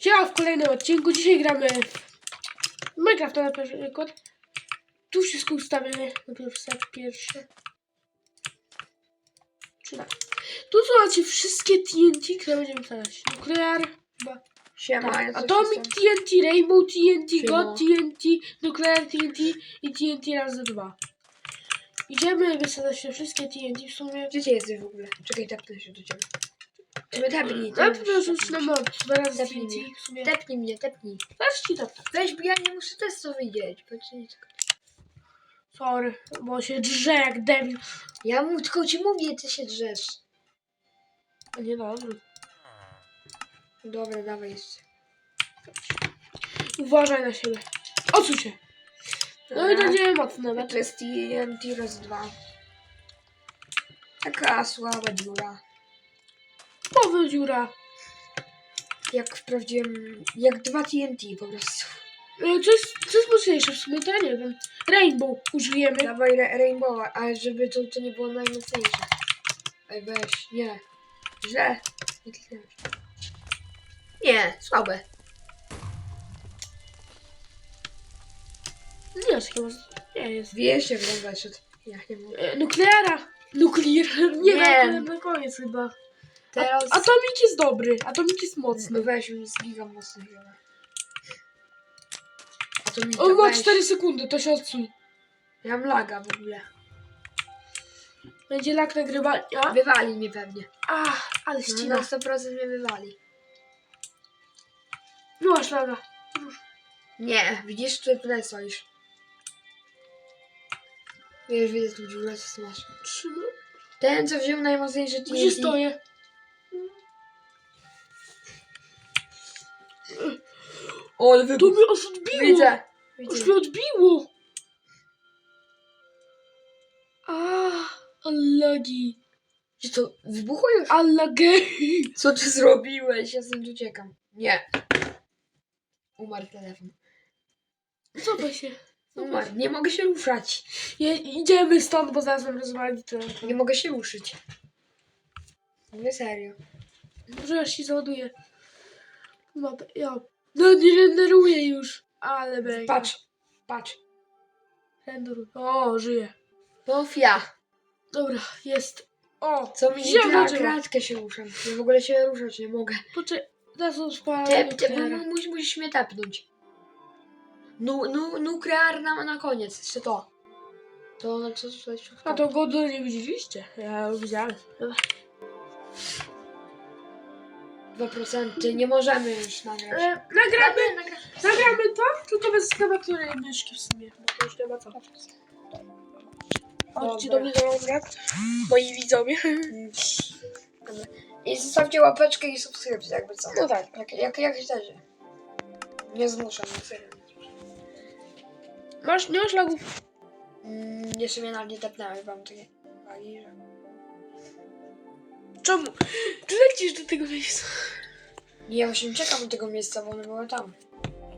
Siema w kolejnym odcinku. Dzisiaj gramy w Minecraft na przykład. Tu wszystko ustawiamy. Najpierw set pierwszy. Czy tak. Tu są macie wszystkie TNT, które będziemy wstawiać. Nuclear, chyba. Siema, Tak. Atomic. TNT, Rainbow TNT, Siema. God TNT, Nuclear TNT i TNT razy dwa. Idziemy wysadzać te wszystkie TNT w sumie. Gdzie ty jesteś w ogóle? Czekaj, tepnę się do ciebie. Tepnij. Mod. Dwa razy Tepnij TNT mnie. w sumie. Tepnij mnie, tepnij. Zaraz ci tak. Weź, bo ja nie muszę testu widzieć. Patrzcie, Sorry, bo się drze jak debil. Ja mu tylko ci mówię, ty się drzesz. A nie dobrze. Dobra, dawaj jeszcze. Uważaj na siebie. Odsuń się. No i Dobra. będziemy mocne. To jest TNT raz dwa. Taka słaba dziura. Dziura. Jak sprawdziłem, jak dwa TNT po prostu. E, Co jest, co jest mocniejsze w sumie, to ja nie wiem. Rainbow użyjemy. Dawaj ra- Rainbowa, ale żeby to, to nie było najmocniejsze. Ej, weź, nie. Źle. Nie kliknąłem. Nie, słabe. Nie jest chyba. Nie jest. Wiesz, jak wam weszedł. Ja nie mogę. E, Nukleara. Nuklear. Nie, Nie. Na, na koniec chyba. Teraz... A, atomik jest dobry. Atomik jest mocny. No weź, on jest giga mocny chyba. A to mi On ma weź. 4 sekundy, to się odsuń. Ja mam laga w ogóle. Będzie lak nagrywania. Wywali mnie pewnie. Ach, ale No, ścina. na 100% mnie wywali. No masz laga. Nie, widzisz, tu tutaj stoisz. Wiesz, widzę tu dziurę, co masz. Trzyma. Ten, co wziął najmocniejszy TNT. Gdzie stoję? O, ale To wybuch. mnie aż odbiło. Widzę. Już Widzę. mnie odbiło. A, allagi. Czy to wybuchło już? Allagej. Co ty zrobiłeś? Ja stąd uciekam. Nie. Umarł telefon. Cofaj się. Umarł. Nie mogę się ruszać. Je, idziemy stąd, bo zaraz nam rozwali telefon. Nie mogę się ruszyć. Mówię serio. Może ja się załaduję. Mapę. Ja. No nie renderuję już. Ale będzie. Patrz. Patrz. Renderuj. O, żyje. Sofia. Dobra, jest. O, Co mi wziąłem na drzewo. kratkę się ruszam. Ja w ogóle się ruszać nie mogę. Poczekaj, teraz odpalę Te, te, nukleara. mu- musisz, musisz mnie tepnąć. Nu, nu, nuklear na, na koniec. Jeszcze to. To na co tutaj A to go do nie widzieliście? Ja widziałem. 2%. Nie możemy już nagrać. E, nagramy, nagramy to, tylko bez klawiatury i myszki w sumie, bo to już nie ma co. Chodźcie do mnie do moi widzowie. Dobra. I zostawcie łapeczkę i subskrypcję, jakby co. No tak. Jak, jak, jak chcecie. Nie zmuszam, nie serio. Masz, nie masz lagów? Mm, jeszcze mnie nawet nie tepnęły, wam takie wagi, że... Czemu? Czy lecisz do tego miejsca? Nie, ja właśnie czekam do tego miejsca, bo one były tam.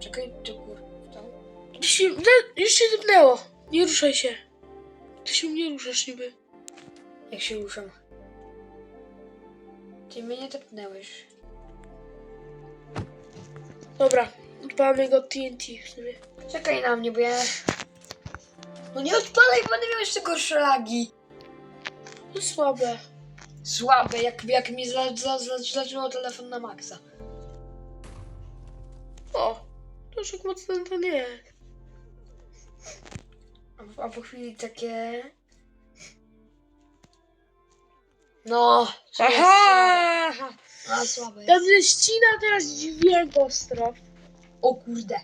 Czekaj, czy kur... Tam? Już się, już się wypnęło. Nie ruszaj się. Ty się nie ruszasz niby. Jak się ruszam. Ty mnie nie tepnęłeś. Dobra, odpalamy go TNT w sumie. Czekaj na mnie, bo ja... No nie odpalaj, bo będę miał jeszcze gorsze lagi. To słabe. Słabe, jak, jak mi zla, zla, zla, zlaczyło telefon na maksa. O, to już tak mocno to nie. A, a po chwili takie... No, jest słabe. Aha! A, słabe Tam jest. się ścina teraz dźwięk ostro. O kurde.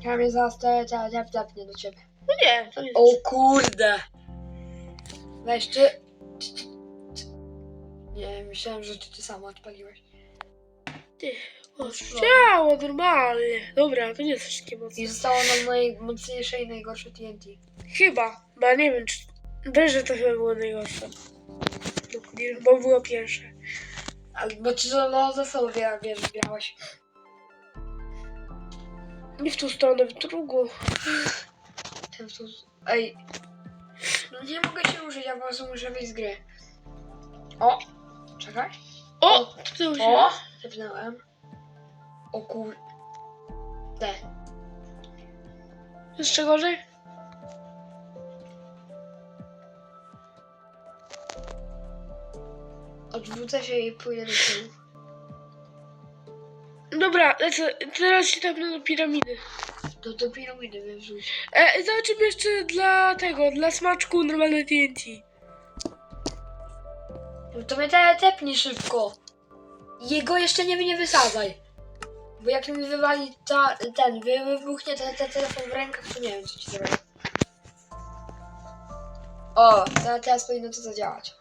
Ja mnie zaraz te, te, te, tepnie do ciebie. No nie, to nie O kurde. Weź ty- Nie, myślałem, że ty, ty sama odpaliłeś. Ty. O, działo normalnie. Dobra, to nie jest wszystkie mocne. I zostało nam najmocniejsze i najgorsze TNT. Chyba, bo ja nie wiem, czy... Wiesz, że to chyba było najgorsze. Bo było pierwsze. Ale bo ty to no, za sobą wie, wiesz, grałaś. Nie w tą stronę, w drugą. Ten w tą... Ej. No nie mogę się użyć, ja po prostu muszę wyjść z gry. O! Czekaj. O! To się... O! Tepnąłem. O kur... Te. Jeszcze gorzej? Odwrócę się i pójdę do tyłu. Dobra, lecę. Teraz się tam do piramidy. Do, do piramidy wrzuć. E, zobaczymy jeszcze dla tego, dla smaczku normalne TNT. To mnie te tepnij szybko. Jego jeszcze nie, nie wysadzaj. Bo jak mi wywali ta, ten, wy, wybuchnie ten, telefon w rękach, to nie wiem co ci zrobię. O, teraz, teraz powinno to zadziałać.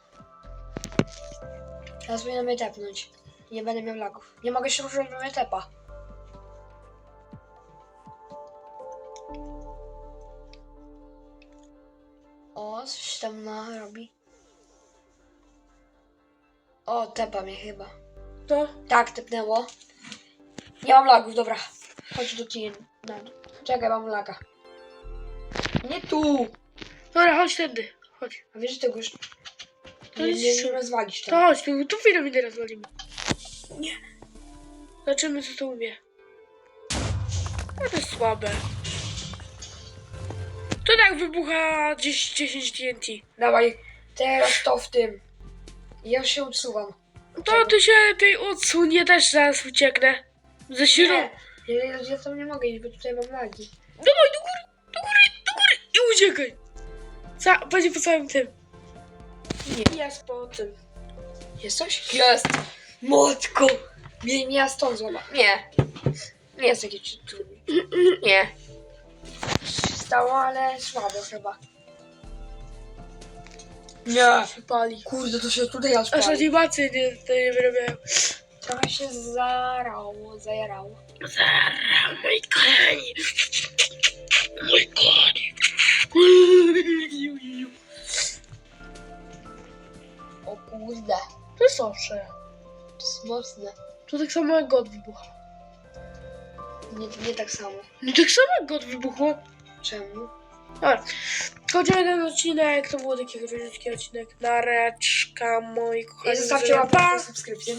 Teraz powinno mnie tepnąć. Nie będę miał lagów. Nie mogę się ruszyć, bo mnie tepa. O, coś tam na robi. O, tepa mnie chyba. To? Tak, tepnęło. Nie mam lagów, dobra. Chodź do ciebie. Czekaj, mam laga. Nie tu! Dobra, chodź tędy. Chodź. A wiesz, że tego już To nie, jest nie, rozwalisz To chodź, tu, tu piramidę rozwalimy. Nie. Zobaczymy, co to umie. No to jest słabe. To tak wybucha 10, 10 TNT. Dawaj, teraz to w tym. Ja się odsuwam. To ty się lepiej odsuń, ja też zaraz ucieknę. Ze środka. Nie, ja, ja tam nie mogę iść, bo tutaj mam lagi. Dawaj, do góry, do góry, do góry i uciekaj. Ca będzie po całym tym. Nie. Jest po tym. Jest coś? Jest! Motko! Mnie, mnie stąd złama. Nie. Nie jest jakieś trudne. Nie. Stało, ale słabo chyba. Nie. Się pali. Kurde, to się tutaj aż Aż pali. animacje nie, to nie wyrabiają. Trochę się zarało, zajarało. Zara, mój kochani. Mój kochani. O kurde. To jest owsze. To jest mocne. To tak samo jak God wybucha. Nie, nie tak samo. No tak samo jak God wybuchło. Czemu? Dobra. Kończymy ten odcinek. To był taki króciutki odcinek. Nareczka, moi kochani. I zostawcie łapkę subskrypcję.